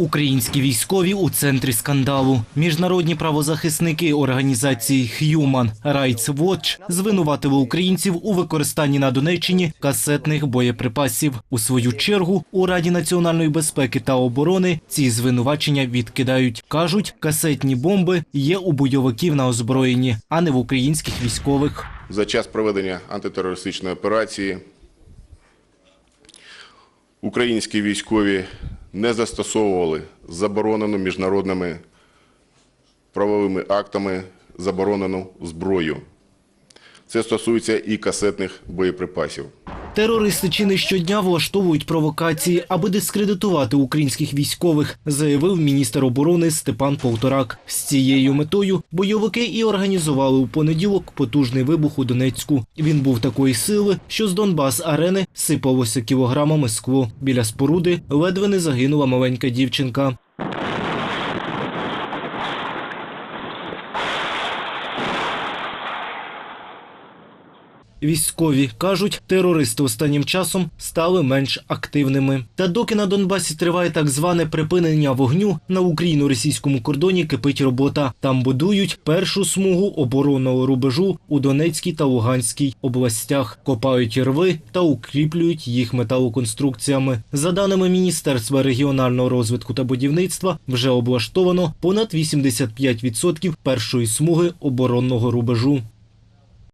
Українські військові у центрі скандалу. Міжнародні правозахисники організації Human Rights Watch звинуватили українців у використанні на Донеччині касетних боєприпасів. У свою чергу у Раді національної безпеки та оборони ці звинувачення відкидають. кажуть, касетні бомби є у бойовиків на озброєнні, а не в українських військових. За час проведення антитерористичної операції українські військові не застосовували заборонену міжнародними правовими актами заборонену зброю. Це стосується і касетних боєприпасів. Терористи чи не щодня влаштовують провокації, аби дискредитувати українських військових, заявив міністр оборони Степан Полторак. З цією метою бойовики і організували у понеділок потужний вибух у Донецьку. Він був такої сили, що з Донбас арени сипалося кілограмами скло. Біля споруди ледве не загинула маленька дівчинка. Військові кажуть, терористи останнім часом стали менш активними. Та доки на Донбасі триває так зване припинення вогню, на україно-російському кордоні кипить робота. Там будують першу смугу оборонного рубежу у Донецькій та Луганській областях, копають рви та укріплюють їх металоконструкціями. За даними Міністерства регіонального розвитку та будівництва, вже облаштовано понад 85% першої смуги оборонного рубежу.